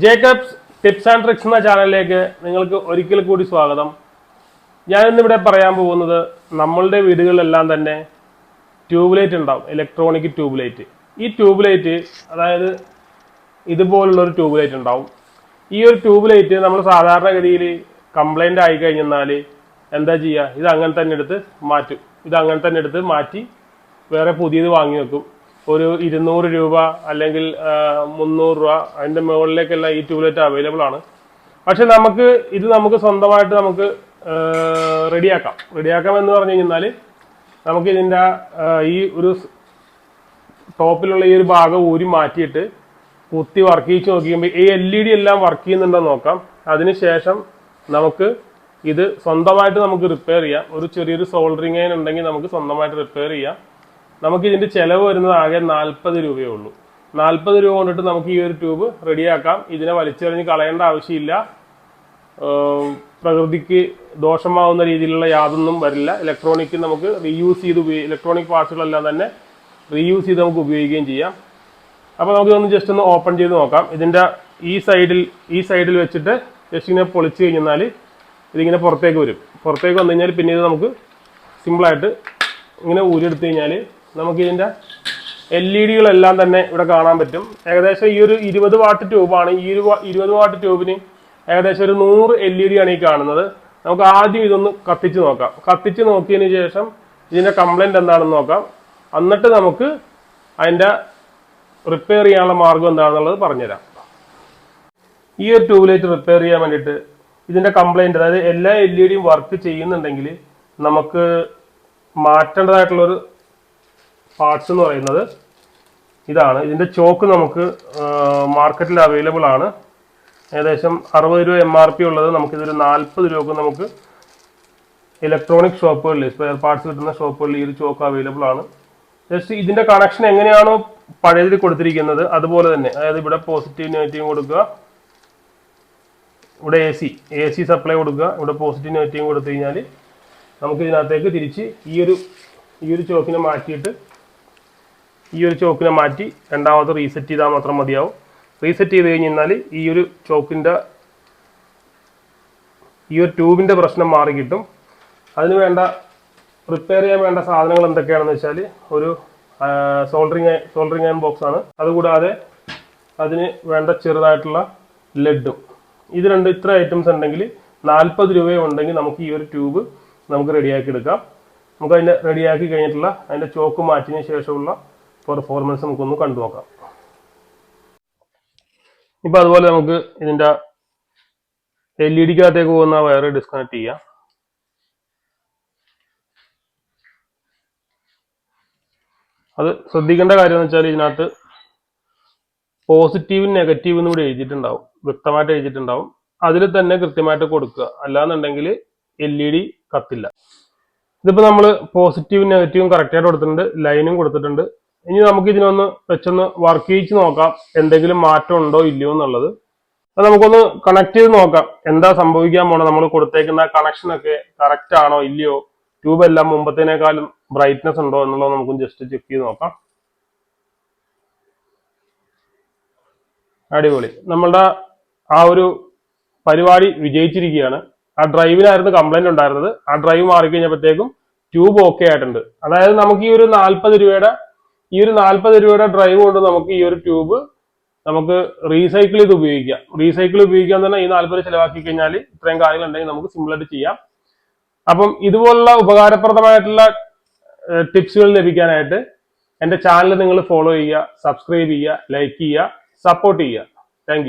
Jacobs tips and tricks എന്ന ചാനലിലേക്ക് നിങ്ങൾക്ക് ഒരിക്കൽ കൂടി സ്വാഗതം. ഞാൻ ഇന്നിവിടെ പറയാൻ പോകുന്നത് നമ്മളുടെ വീടുകളിലെല്ലാം തന്നെ ട്യൂബ് ലൈറ്റ് ഉണ്ടാവും ഇലക്ട്രോണിക് ട്യൂബ് ലൈറ്റ് ഈ ട്യൂബ് ലൈറ്റ് അതായത് ഇതുപോലുള്ള ഒരു ട്യൂബ് ലൈറ്റ് ഉണ്ടാവും. ഈ ഒരു ട്യൂബ് ലൈറ്റ് നമ്മൾ സാധാരണഗതിയിൽ കംപ്ലൈന്റ് ആയി കഴിഞ്ഞാൽ എന്താ ചെയ്യുക? ഇത് അങ്ങനെ തന്നെ എടുത്ത് മാറ്റും. ഇത് അങ്ങനെ തന്നെ എടുത്ത് മാറ്റി വേറെ പുതിയത് വാങ്ങി വെക്കും. ഒരു ഇരുന്നൂറ് രൂപ അല്ലെങ്കിൽ മുന്നൂറ് രൂപ അതിന്റെ മുകളിലേക്കെല്ലാം ഈ ട്യൂബ്ലൈറ്റ് അവൈലബിൾ ആണ്. പക്ഷെ നമുക്ക് ഇത് നമുക്ക് സ്വന്തമായിട്ട് നമുക്ക് റെഡിയാക്കാം. റെഡിയാക്കാം എന്ന് പറഞ്ഞു കഴിഞ്ഞാൽ നമുക്ക് ഇതിന്റെ ഈ ഒരു ടോപ്പിലുള്ള ഈ ഒരു ഭാഗം ഊരി മാറ്റിയിട്ട് കുത്തി വർക്ക് ചെയ്ച്ച് നോക്കിയുമ്പോൾ ഈ എൽ ഇ ഡി എല്ലാം വർക്ക് ചെയ്യുന്നുണ്ടോ നോക്കാം. അതിനുശേഷം നമുക്ക് ഇത് സ്വന്തമായിട്ട് നമുക്ക് റിപ്പയർ ചെയ്യാം. ഒരു ചെറിയൊരു സോൾഡറിങ് ഉണ്ടെങ്കിൽ നമുക്ക് സ്വന്തമായിട്ട് റിപ്പയർ ചെയ്യാം. നമുക്ക് ഇതിന്റെ ചിലവ് വരുന്നത് ആകെ നാൽപ്പത് രൂപയേ ഉള്ളൂ. നാൽപ്പത് രൂപ കൊണ്ടിട്ട് നമുക്ക് ഈ ഒരു ട്യൂബ് റെഡിയാക്കാം. ഇതിനെ വലിച്ചെറിഞ്ഞ് കളയേണ്ട ആവശ്യമില്ല. പ്രകൃതിക്ക് ദോഷമാവുന്ന രീതിയിലുള്ള യാതൊന്നും വരില്ല. ഇലക്ട്രോണിക് നമുക്ക് റീയൂസ് ചെയ്ത് ഉപയോഗി ഇലക്ട്രോണിക് പാർട്സുകളെല്ലാം തന്നെ റീയൂസ് ചെയ്ത് നമുക്ക് ഉപയോഗിക്കുകയും ചെയ്യാം. അപ്പോൾ നമുക്ക് ഇതൊന്ന് ജസ്റ്റ് ഒന്ന് ഓപ്പൺ ചെയ്ത് നോക്കാം. ഇതിന്റെ ഈ സൈഡിൽ ഈ സൈഡിൽ വെച്ചിട്ട് ജസ്റ്റ് ഇങ്ങനെ പൊളിച്ച് കഴിഞ്ഞാൽ ഇതിങ്ങനെ പുറത്തേക്ക് വരും. പുറത്തേക്ക് വന്നു കഴിഞ്ഞാൽ പിന്നെ ഇത് നമുക്ക് സിമ്പിളായിട്ട് ഇങ്ങനെ ഊരിയെടുത്ത് കഴിഞ്ഞാൽ നമുക്ക് ഇതിന്റെ എൽ ഇ ഡികളെല്ലാം തന്നെ ഇവിടെ കാണാൻ പറ്റും. ഏകദേശം ഈ ഒരു ഇരുപത് വാട്ട് ട്യൂബാണ് ഈ ഒരു ഇരുപത് വാട്ട് ട്യൂബിന് ഏകദേശം ഒരു നൂറ് എൽ ഇ ഡി ആണ് ഈ കാണുന്നത്. നമുക്ക് ആദ്യം ഇതൊന്ന് കത്തിച്ച് നോക്കാം. കത്തിച്ച് നോക്കിയതിന് ശേഷം ഇതിന്റെ കംപ്ലൈന്റ് എന്താണെന്ന് നോക്കാം. എന്നിട്ട് നമുക്ക് അതിന്റെ റിപ്പയർ ചെയ്യാനുള്ള മാർഗം എന്താണെന്നുള്ളത് പറഞ്ഞുതരാം. ഈ ഒരു ട്യൂബ്ലൈറ്റ് റിപ്പയർ ചെയ്യാൻ വേണ്ടിയിട്ട് ഇതിന്റെ കംപ്ലൈന്റ് അതായത് എല്ലാ എൽ ഇ ഡിയും വർക്ക് ചെയ്യുന്നുണ്ടെങ്കിൽ നമുക്ക് മാറ്റേണ്ടതായിട്ടുള്ളൊരു പാർട്സ് എന്ന് പറയുന്നത്. ഇതാണ്. ഇതിന്റെ ചോക്ക് നമുക്ക് മാർക്കറ്റിൽ അവൈലബിൾ ആണ്. ഏകദേശം അറുപത് രൂപ എം ആർ പി ഉള്ളത് നമുക്കിതൊരു നാൽപ്പത് രൂപക്ക് നമുക്ക് ഇലക്ട്രോണിക് ഷോപ്പുകളിൽ സ്പെയർ പാർട്സ് കിട്ടുന്ന ഷോപ്പുകളിൽ ഈ ഒരു ചോക്ക് അവൈലബിൾ ആണ്. ജസ്റ്റ് ഇതിന്റെ കണക്ഷൻ എങ്ങനെയാണോ പഴയതിൽ കൊടുത്തിരിക്കുന്നത് അതുപോലെ തന്നെ. അതായത് ഇവിടെ പോസിറ്റീവ് നെഗറ്റീവ് കൊടുക്കുക. ഇവിടെ A C A C supply കൊടുക്കുക. ഇവിടെ പോസിറ്റീവ് നെഗറ്റീവ് കൊടുത്തു കഴിഞ്ഞാൽ നമുക്ക് ഇതിനകത്തേക്ക് തിരിച്ച് ഈ ഒരു ഈ ഒരു ചോക്കിനെ മാറ്റിയിട്ട് ഈ ഒരു ചോക്കിനെ മാറ്റി രണ്ടാമത് റീസെറ്റ് ചെയ്താൽ മാത്രം മതിയാവും. റീസെറ്റ് ചെയ്ത് കഴിഞ്ഞാൽ ഈ ഒരു ചോക്കിന്റെ ഈ ഒരു ട്യൂബിന്റെ പ്രശ്നം മാറി കിട്ടും. അതിന് വേണ്ട റിപ്പയർ ചെയ്യാൻ വേണ്ട സാധനങ്ങൾ എന്തൊക്കെയാണെന്ന് വെച്ചാൽ ഒരു സോൾഡറിങ് സോൾഡറിങ് ആൻഡ് ബോക്സ് ആണ്. അതുകൂടാതെ അതിന് വേണ്ട ചെറുതായിട്ടുള്ള ലെഡും ഇത് രണ്ട് ഇത്ര ഐറ്റംസ് ഉണ്ടെങ്കിൽ നാൽപ്പത് രൂപയുണ്ടെങ്കിൽ നമുക്ക് ഈ ഒരു ട്യൂബ് നമുക്ക് റെഡിയാക്കി എടുക്കാം. നമുക്ക് അതിന്റെ റെഡിയാക്കി കഴിഞ്ഞിട്ടുള്ള അതിന്റെ ചോക്ക് മാറ്റിയതിന് ശേഷമുള്ള പെർഫോമൻസ് നമുക്കൊന്ന് കണ്ടു നോക്കാം ഇപ്പം അതുപോലെ നമുക്ക് ഇതിന്റെ എൽ ഇ ഡിക്കകത്തേക്ക് പോകുന്ന വയർ ഡിസ്കണക്ട് ചെയ്യാം. അത് ശ്രദ്ധിക്കേണ്ട കാര്യം എന്ന് വെച്ചാൽ ഇതിനകത്ത് പോസിറ്റീവും നെഗറ്റീവും എന്ന് ഇവിടെ എഴുതിയിട്ടുണ്ടാവും. വ്യക്തമായിട്ട് എഴുതിയിട്ടുണ്ടാവും. അതിൽ തന്നെ കൃത്യമായിട്ട് കൊടുക്കുക. അല്ലാന്നുണ്ടെങ്കിൽ എൽ ഇ ഡി കത്തില്ല. ഇതിപ്പോൾ നമ്മൾ പോസിറ്റീവും നെഗറ്റീവും കറക്റ്റായിട്ട് കൊടുത്തിട്ടുണ്ട്. ലൈനും കൊടുത്തിട്ടുണ്ട്. ഇനി നമുക്ക് ഇതിനൊന്ന് വെച്ചൊന്ന് വർക്ക് ചെയ്യിച്ച് നോക്കാം എന്തെങ്കിലും മാറ്റം ഉണ്ടോ ഇല്ലയോ എന്നുള്ളത്. അത് നമുക്കൊന്ന് കണക്ട് ചെയ്ത് നോക്കാം. എന്താ സംഭവിക്കാൻ പോണോ നമ്മൾ കൊടുത്തേക്കുന്ന കണക്ഷൻ ഒക്കെ കറക്റ്റ് ആണോ ഇല്ലയോ? ട്യൂബ് എല്ലാം മുമ്പത്തേനേക്കാളും ബ്രൈറ്റ്നെസ് ഉണ്ടോ എന്നുള്ളത് നമുക്ക് ജസ്റ്റ് ചെക്ക് ചെയ്ത് നോക്കാം. അടിപൊളി. നമ്മളുടെ ആ ഒരു പരിപാടി വിജയിച്ചിരിക്കുകയാണ്. ആ ഡ്രൈവിനായിരുന്നു കംപ്ലൈന്റ് ഉണ്ടായിരുന്നത്. ആ ഡ്രൈവ് മാറിക്കഴിഞ്ഞപ്പോഴത്തേക്കും ട്യൂബ് ഓക്കെ ആയിട്ടുണ്ട്. അതായത് നമുക്ക് ഈ ഒരു നാൽപ്പത് രൂപയുടെ ഈ ഒരു നാൽപ്പത് രൂപയുടെ ഡ്രൈവ് കൊണ്ട് നമുക്ക് ഈ ഒരു ട്യൂബ് നമുക്ക് റീസൈക്കിൾ ചെയ്ത് ഉപയോഗിക്കാം. റീസൈക്കിൾ ഉപയോഗിക്കാൻ തന്നെ ഈ നാൽപ്പത് ചിലവാക്കി കഴിഞ്ഞാൽ ഇത്രയും കാര്യങ്ങളുണ്ടെങ്കിൽ നമുക്ക് സിമ്പിളായിട്ട് ചെയ്യാം. അപ്പം ഇതുപോലുള്ള ഉപകാരപ്രദമായിട്ടുള്ള ടിപ്സുകൾ ലഭിക്കാനായിട്ട് എന്റെ ചാനൽ നിങ്ങൾ ഫോളോ ചെയ്യുക സബ്സ്ക്രൈബ് ചെയ്യുക ലൈക്ക് ചെയ്യുക സപ്പോർട്ട് ചെയ്യുക. താങ്ക്